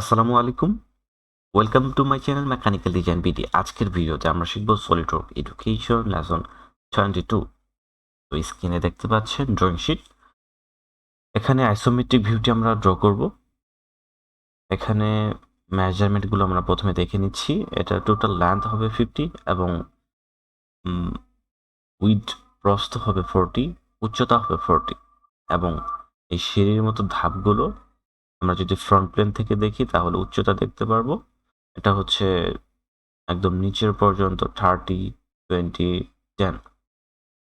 আসসালামু আলাইকুম। Welcome to my channel mechanical design BD আজকের ভিডিওতে আমরা শিখব solid work education lesson twenty two তো স্ক্রিনে দেখতে পাচ্ছেন ড্রয়িং শিট এখানে আইসোমেট্রিক ভিউটি আমরা ড্র করব। এখানে মেজারমেন্টগুলো আমরা প্রথমে দেখে নিচ্ছি। এটা টোটাল লেন্থ হবে ফিফটি এবং উইথ প্রস্থ হবে ফোরটি উচ্চতা হবে ফোরটি এবং এই সিঁড়ির মতো ধাপগুলো আমরা যদি ফ্রন্ট প্লেন থেকে দেখি, তাহলে উচ্চতা দেখতে পারব। এটা হচ্ছে একদম নিচের পর্যন্ত থার্টি টোয়েন্টি টেন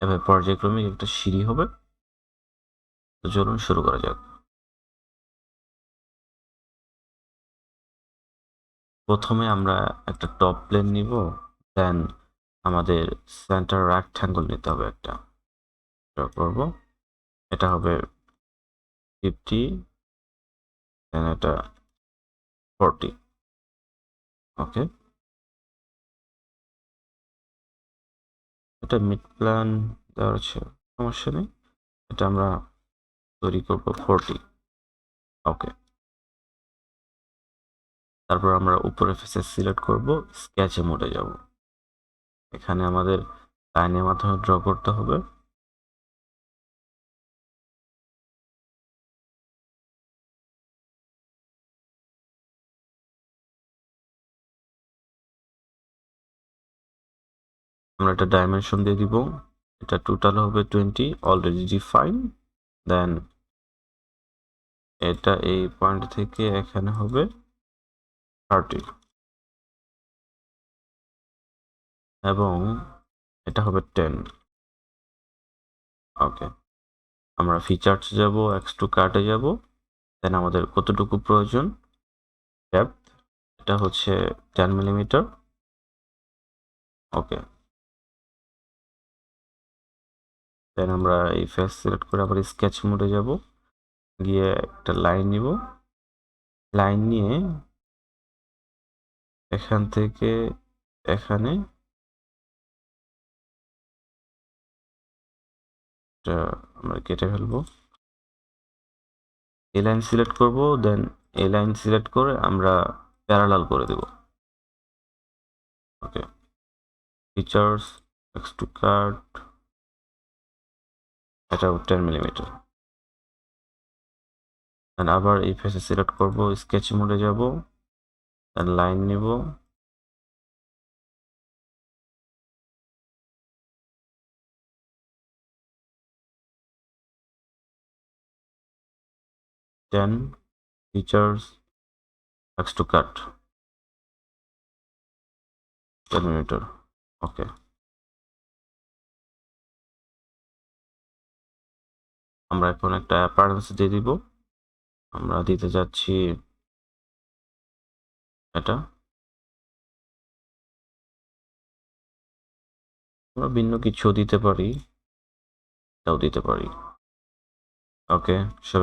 এভাবে পর্যায়ক্রমিক একটা সিঁড়ি হবে। তো চলুন শুরু করা যাক। প্রথমে আমরা একটা টপ প্লেন নিব দেন আমাদের সেন্টার রেক্ট্যাঙ্গল নিতে হবে একটা। করব। এটা হবে ফিফটি এটা ফোরটি ওকে এটা মিড প্ল্যান দেওয়ার আছে, সমস্যা নেই। এটা আমরা তৈরি করব ফোরটি ওকে তারপর আমরা উপরে ফেসে সিলেক্ট করব স্কেচে মোডে যাব। এখানে আমাদের লাইনের মাধ্যমে ড্র করতে হবে। আমরা একটা ডাইমেনশন দিয়ে দিব। এটা টোটাল হবে টোয়েন্টি অলরেডি ডিফাইন দেন এটা এই পয়েন্ট থেকে এখানে হবে থার্টি এবং এটা হবে টেন ওকে আমরা ফিচার্স যাব এক্স টু কার্টে যাব। দেন আমাদের কতটুকু প্রয়োজন? ডেপথ এটা হচ্ছে টেন মিলিমিটার ওকে দেন আমরা এই ফেস সিলেক্ট করে আবার স্কেচ মোডে যাব। গিয়ে একটা লাইন নিব। লাইন নিয়ে এখান থেকে এখানে আমরা কেটে ফেলব। এই লাইন সিলেক্ট করব দেন এই লাইন সিলেক্ট করে আমরা প্যারালাল করে দেব। Okay features extrude cut এটা টেন মিলিমিটার আবার এই ফেসে সিলেক্ট করব স্কেচ মোডে যাব লাইন নিব। Ten features extrude cut ten millimetre okay আমরা এখন একটা অ্যাপারেন্স দিয়ে দিব। আমরা দিতে যাচ্ছি এটা। আমরা ভিন্ন কিছু দিতে পারি, এটাও দিতে পারি। ওকে